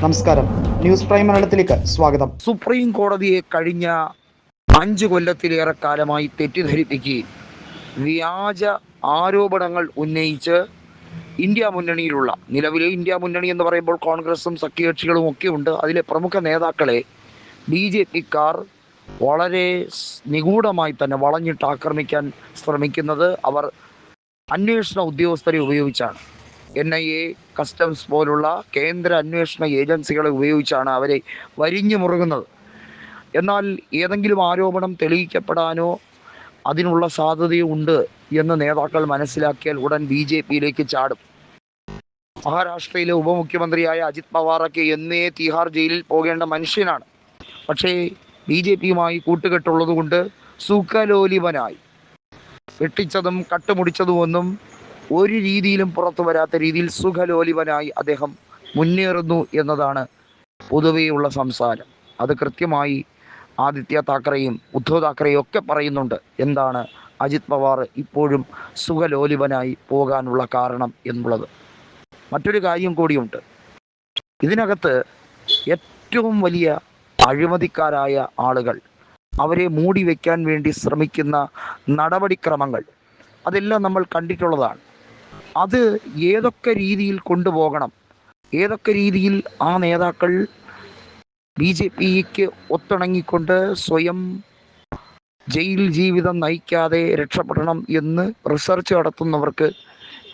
നമസ്കാരം. News prime മലയാളത്തിലേക്ക് സ്വാഗതം. സുപ്രീം കോടതിയെ കഴിഞ്ഞ അഞ്ചു കൊല്ലത്തിലേറെ കാലമായി തെറ്റിദ്ധരിപ്പിക്കുകയും വ്യാജ ആരോപണങ്ങൾ ഉന്നയിച്ച് ഇന്ത്യ മുന്നണിയിലുള്ള നിലവിലെ ഇന്ത്യ മുന്നണി എന്ന് പറയുമ്പോൾ കോൺഗ്രസും സഖ്യകക്ഷികളും ഒക്കെ ഉണ്ട്. അതിലെ പ്രമുഖ നേതാക്കളെ ബി ജെ പിക്കാർ വളരെ നിഗൂഢമായി തന്നെ വളഞ്ഞിട്ട് ആക്രമിക്കാൻ ശ്രമിക്കുന്നത് അവർ അന്വേഷണ ഉദ്യോഗസ്ഥരെ ഉപയോഗിച്ചാണ്. എൻ ഐ എ കസ്റ്റംസ് പോലുള്ള കേന്ദ്ര അന്വേഷണ ഏജൻസികളെ ഉപയോഗിച്ചാണ് അവരെ വരിഞ്ഞു മുറുകുന്നത്. എന്നാൽ ഏതെങ്കിലും ആരോപണം തെളിയിക്കപ്പെടാനോ അതിനുള്ള സാധ്യതയുണ്ട് എന്ന് നേതാക്കൾ മനസ്സിലാക്കിയാൽ ഉടൻ ബി ജെ പിയിലേക്ക് ചാടും. മഹാരാഷ്ട്രയിലെ ഉപമുഖ്യമന്ത്രിയായ അജിത് പവാറൊക്കെ എന്നേ തിഹാർ ജയിലിൽ പോകേണ്ട മനുഷ്യനാണ്. പക്ഷേ ബി ജെ പിയുമായി കൂട്ടുകെട്ടുള്ളതുകൊണ്ട് സുഖലോലിപനായി. വെട്ടിച്ചതും കട്ടുമുടിച്ചതുമൊന്നും ഒരു രീതിയിലും പുറത്തു വരാത്ത രീതിയിൽ സുഖലോലിപനായി അദ്ദേഹം മുന്നേറുന്നു എന്നതാണ് പൊതുവെയുള്ള സംസാരം. അത് കൃത്യമായി ആദിത്യ താക്കറെയും ഉദ്ധവ് താക്കറെയും ഒക്കെ പറയുന്നുണ്ട്. എന്താണ് അജിത് പവാർ ഇപ്പോഴും സുഖലോലിപനായി പോകാനുള്ള കാരണം എന്നുള്ളത്. മറ്റൊരു കാര്യം കൂടിയുണ്ട്. ഇതിനകത്ത് ഏറ്റവും വലിയ അഴിമതിക്കാരായ ആളുകൾ അവരെ മൂടി വയ്ക്കാൻ വേണ്ടി ശ്രമിക്കുന്ന നടപടിക്രമങ്ങൾ അതെല്ലാം നമ്മൾ കണ്ടിട്ടുള്ളതാണ്. അത് ഏതൊക്കെ രീതിയിൽ കൊണ്ടുപോകണം? ഏതൊക്കെ രീതിയിൽ ആ നേതാക്കൾ ബി ജെ പിക്ക് ഒത്തിണങ്ങിക്കൊണ്ട് സ്വയം ജയിൽ ജീവിതം നയിക്കാതെ രക്ഷപ്പെടണം എന്ന് റിസർച്ച് നടത്തുന്നവർക്ക്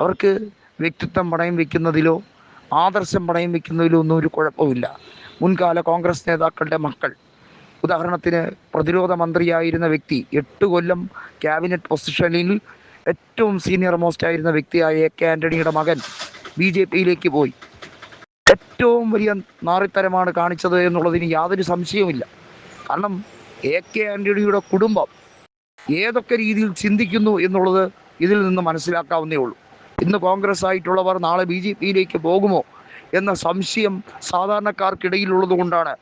അവർക്ക് വ്യക്തിത്വം പണയം വെക്കുന്നതിലോ ആദർശം പണയം വെക്കുന്നതിലോ ഒന്നും ഒരു കുഴപ്പമില്ല. മുൻകാല കോൺഗ്രസ് നേതാക്കളുടെ മക്കൾ. ഉദാഹരണത്തിന് പ്രതിരോധ മന്ത്രിയായിരുന്ന വ്യക്തി എട്ട് കൊല്ലം ക്യാബിനറ്റ് പൊസിഷനിൽ ഏറ്റവും സീനിയർ മോസ്റ്റ് ആയിരുന്ന വ്യക്തിയായ എ കെ ആന്റണിയുടെ മകൻ ബി ജെ പിയിലേക്ക് പോയി. ഏറ്റവും വലിയ നാറിത്തരമാണ് കാണിച്ചത് എന്നുള്ളതിന് യാതൊരു സംശയവുമില്ല. കാരണം എ കെ ആന്റണിയുടെ കുടുംബം ഏതൊക്കെ രീതിയിൽ ചിന്തിക്കുന്നു എന്നുള്ളത് ഇതിൽ നിന്ന് മനസ്സിലാക്കാവുന്നേ ഉള്ളൂ. ഇന്ന് കോൺഗ്രസ് ആയിട്ടുള്ളവർ നാളെ ബി ജെ പിയിലേക്ക് പോകുമോ എന്ന സംശയം സാധാരണക്കാർക്കിടയിലുള്ളത് കൊണ്ടാണ്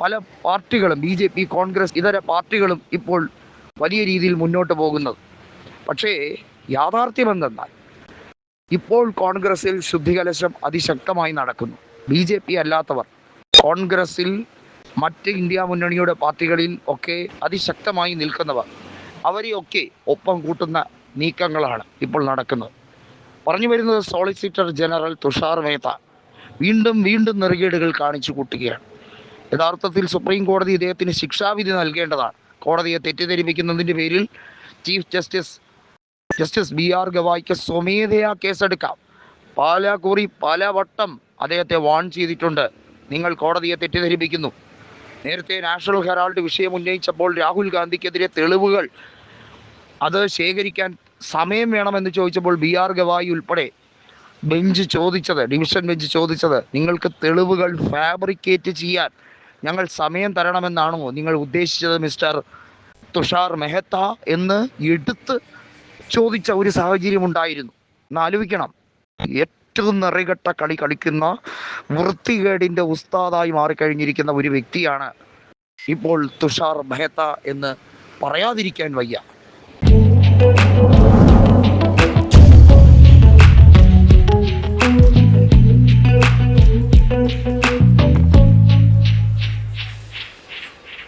പല പാർട്ടികളും ബി ജെ പി കോൺഗ്രസ് ഇതര പാർട്ടികളും ഇപ്പോൾ വലിയ രീതിയിൽ മുന്നോട്ട് പോകുന്നത്. പക്ഷേ യാഥാർത്ഥ്യം എന്തെന്നാൽ ഇപ്പോൾ കോൺഗ്രസിൽ ശുദ്ധികലശം അതിശക്തമായി നടക്കുന്നു. ബി ജെ പി അല്ലാത്തവർ കോൺഗ്രസിൽ മറ്റ് ഇന്ത്യ മുന്നണിയുടെ പാർട്ടികളിൽ ഒക്കെ അതിശക്തമായി നിൽക്കുന്നവർ അവരെയൊക്കെ ഒപ്പം കൂട്ടുന്ന നീക്കങ്ങളാണ് ഇപ്പോൾ നടക്കുന്നത്. പറഞ്ഞു വരുന്നത് സോളിസിറ്റർ ജനറൽ തുഷാർ മേത്ത വീണ്ടും വീണ്ടും നെറുകേടുകൾ കാണിച്ചു കൂട്ടുകയാണ്. യഥാർത്ഥത്തിൽ സുപ്രീം കോടതി ഇദ്ദേഹത്തിന് ശിക്ഷാവിധി നൽകേണ്ടതാണ്. കോടതിയെ തെറ്റിദ്ധരിപ്പിക്കുന്നതിന്റെ പേരിൽ chief justice justice B R ഗവായിക്ക് സ്വമേധയാ കേസെടുക്കാം. പാലാകുറി പലവട്ടം അദ്ദേഹത്തെ വാൺ ചെയ്തിട്ടുണ്ട്. നിങ്ങൾ കോടതിയെ തെറ്റിദ്ധരിപ്പിക്കുന്നു. നേരത്തെ നാഷണൽ ഹെറാൾഡ് വിഷയം ഉന്നയിച്ചപ്പോൾ രാഹുൽ ഗാന്ധിക്കെതിരെ തെളിവുകൾ. അത് ശേഖരിക്കാൻ സമയം വേണമെന്ന് ചോദിച്ചപ്പോൾ ബി ആർ ഗവായി ഉൾപ്പെടെ ബെഞ്ച് ചോദിച്ചത് ഡിവിഷൻ ബെഞ്ച് ചോദിച്ചത് നിങ്ങൾക്ക് തെളിവുകൾ ഫാബ്രിക്കേറ്റ് ചെയ്യാൻ ഞങ്ങൾ സമയം തരണമെന്നാണോ നിങ്ങൾ ഉദ്ദേശിച്ചത് മിസ്റ്റർ തുഷാർ മെഹത്ത? എന്ന് എടുത്ത് ചോദിച്ച ഒരു സാഹചര്യം ഉണ്ടായിരുന്നു. എന്ന് ആലോചിക്കണം. ഏറ്റവും നിറകെട്ട കളി കളിക്കുന്ന വൃത്തികേടിന്റെ ഉസ്താദായി മാറിക്കഴിഞ്ഞിരിക്കുന്ന ഒരു വ്യക്തിയാണ് ഇപ്പോൾ തുഷാർ മെഹത്ത എന്ന് പറയാതിരിക്കാൻ വയ്യ.